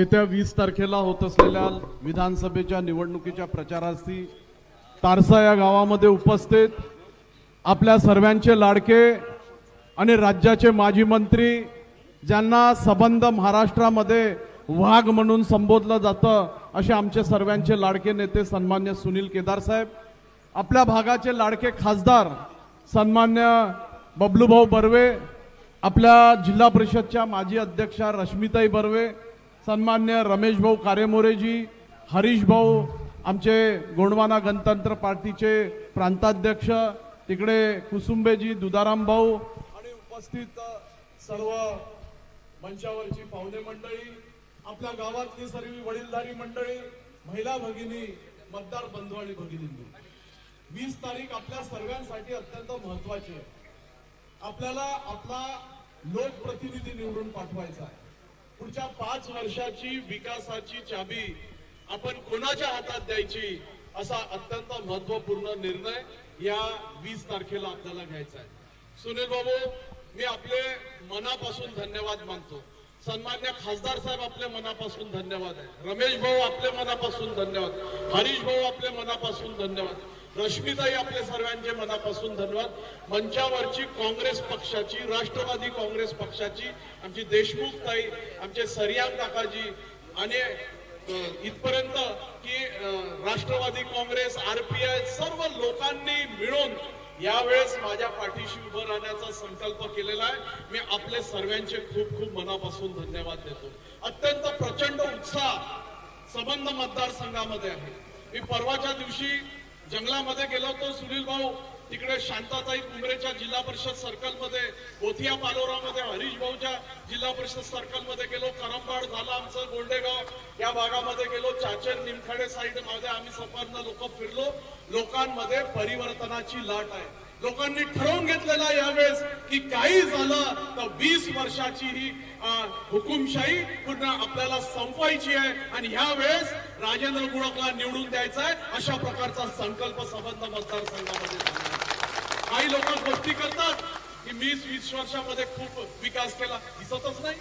येत्या वीस तारखेला होत असलेल्या विधानसभेच्या निवडणुकीच्या प्रचारार्थी तारसा या गावामध्ये उपस्थित. आपल्या सर्वांचे लाडके आणि राज्याचे माजी मंत्री ज्यांना सबंध महाराष्ट्रामध्ये वाघ म्हणून संबोधलं जातं असे आमचे सर्वांचे लाडके नेते सन्मान्य सुनील केदार साहेब. आपल्या भागाचे लाडके खासदार सन्मान्य बबलूभाऊ बर्वे. आपल्या जिल्हा परिषदच्या माजी अध्यक्षा रश्मिताई बर्वे. सन्मान्य रमेश भाऊ कारेमोरेजी हरीश भाऊ आमचे गोंडवाना गणतंत्र पार्टीचे प्रांताध्यक्ष तिकडे कुसुंबेजी दुधारामभाऊ आणि उपस्थित सर्व मंचावरची पाहुणे मंडळी आपल्या गावातली सर्व वडीलधारी मंडळी महिला भगिनी मतदार बंधू आणि भगिनींनी. वीस तारीख आपल्या सर्वांसाठी अत्यंत महत्वाची आहे. आपल्याला आपला लोकप्रतिनिधी निवडून पाठवायचा आहे. पुढच्या पाच वर्षाची विकासाची चाबी आपण कोणाच्या हातात द्यायची असा अत्यंत महत्त्वपूर्ण निर्णय या वीस तारखेला आपल्याला घ्यायचा आहे. सुनील बाबू मी आपले मनापासून धन्यवाद मानतो. सन्मान्य खासदार साहेब आपल्या मनापासून धन्यवाद आहे. रमेश भाऊ आपल्या मनापासून धन्यवाद. हरीश भाऊ आपल्या मनापासून धन्यवाद. रश्मिताई आपल्या सर्वांचे मनापासून धन्यवाद. मंचावरची काँग्रेस पक्षाची राष्ट्रवादी काँग्रेस पक्षाची आमची देशमुख ताई आमचे सरियाम काकाजी आणि इथपर्यंत की राष्ट्रवादी काँग्रेस आरपीआय सर्व लोकांनी मिळून यावेळेस माझ्या पाठीशी उभं राहण्याचा संकल्प केलेला आहे. मी आपले सर्वांचे खूप खूप मनापासून धन्यवाद देतो. अत्यंत प्रचंड उत्साह संबंध मतदारसंघामध्ये आहे. मी परवाच्या दिवशी जंगलामध्ये गेलो होतो सुनील भाऊ. तिकडे शांताताई कुंबरेच्या जिल्हा परिषद सर्कलमध्ये गोथिया पालोरामध्ये हरीश भाऊच्या जिल्हा परिषद सर्कलमध्ये गेलो करंबाड आमचं गोंडेगाव या भागामध्ये गेलो चाचर निमखडे साईडमध्ये आम्ही सफारनं लोक फिरलो. लोकांमध्ये परिवर्तनाची लाट आहे. लोकांनी ठरवून घेतलेलं यावेळेस की काही झालं तर वीस वर्षाची ही हुकुमशाही पुन्हा आपल्याला संपवायची आहे आणि ह्या वेळेस राजेंद्र गुळकला निवडून द्यायचा आहे अशा प्रकारचा संकल्प संबंध मतदारसंघामध्ये काही लोक गोष्टी करतात की मीच वीस वर्षामध्ये खूप विकास केला. दिसतच नाही.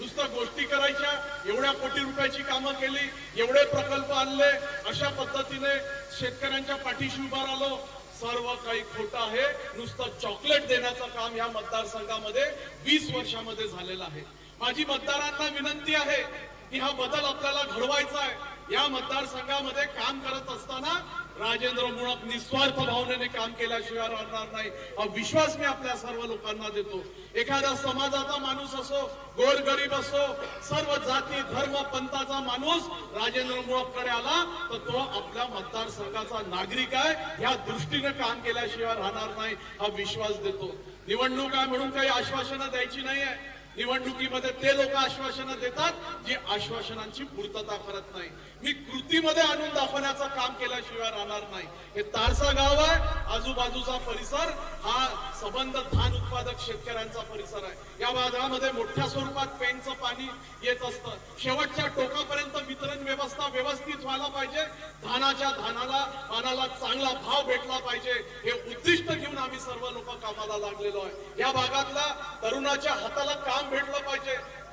नुसतं गोष्टी करायच्या एवढ्या कोटी रुपयाची कामं केली एवढे प्रकल्प आणले अशा पद्धतीने शेतकऱ्यांच्या पाठीशी उभा राहिलो. सर्व काही खोटं आहे. नुसतं चॉकलेट देण्याचं काम या मतदारसंघामध्ये वीस वर्षामध्ये झालेलं आहे. माझी मतदारांना विनंती आहे की हा बदल आपल्याला घडवायचा आहे. या मतदारसंघामध्ये काम करत असताना राजेंद्र मुळक निस्वार्थ भावनेने काम केल्याशिवाय राहणार नाही. हा विश्वास मी आपल्या सर्व लोकांना देतो. एखादा समाजाचा माणूस असो गोरगरीब असो सर्व जाती धर्म पंथाचा माणूस राजेंद्र मुळककडे आला तर तो आपल्या मतदारसंघाचा नागरिक आहे. या दृष्टीने काम केल्याशिवाय राहणार नाही. हा विश्वास देतो. निवडणूक आहे म्हणून काही आश्वासनं द्यायची नाही आहे निवडणुकीमध्ये ते लोक आश्वासनं देतात जे आश्वासनांची पूर्तता करत नाही. मी कृतीमध्ये आणून दाखवण्याचं काम केल्याशिवाय राहणार नाही. हे तारसा गाव आहे आजूबाजूचा परिसर हा संबंध धान उत्पादक शेतकऱ्यांचा परिसर आहे. या भागामध्ये मोठ्या स्वरूपात पेनचं पाणी येत असतं. शेवटच्या टोकापर्यंत वितरण व्यवस्था व्यवस्थित व्हायला पाहिजे. धानाच्या धानाला पानाला चांगला भाव भेटला पाहिजे. हे उद्दिष्ट घेऊन आम्ही सर्व लोक कामाला लागलेलो आहे. या भागातला तरुणाच्या हाताला काम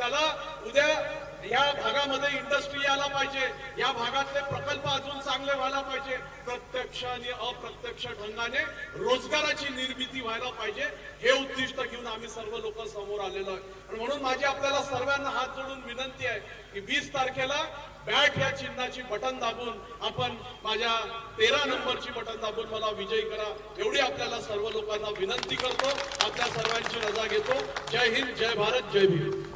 त्याला उद्या या भागामध्ये इंडस्ट्री यायला पाहिजे. या भागातले प्रकल्प अजून चांगले व्हायला पाहिजे. प्रत्यक्ष आणि अप्रत्यक्ष ढंगाने रोजगाराची निर्मिती व्हायला पाहिजे. हे उद्दिष्ट घेऊन आम्ही सर्व लोक समोर आलेलो आहे. आणि म्हणून माझी आपल्याला सर्वांना हात जोडून विनंती आहे की वीस तारखेला बॅट या चिन्हाची बटन दाबून आपण माझ्या तेरा नंबरची बटन दाबून मला विजयी करा. एवढी आपल्याला सर्व लोकांना विनंती करतो. आपल्या सर्वांची रजा घेतो. जय हिंद जय भारत जय भीम.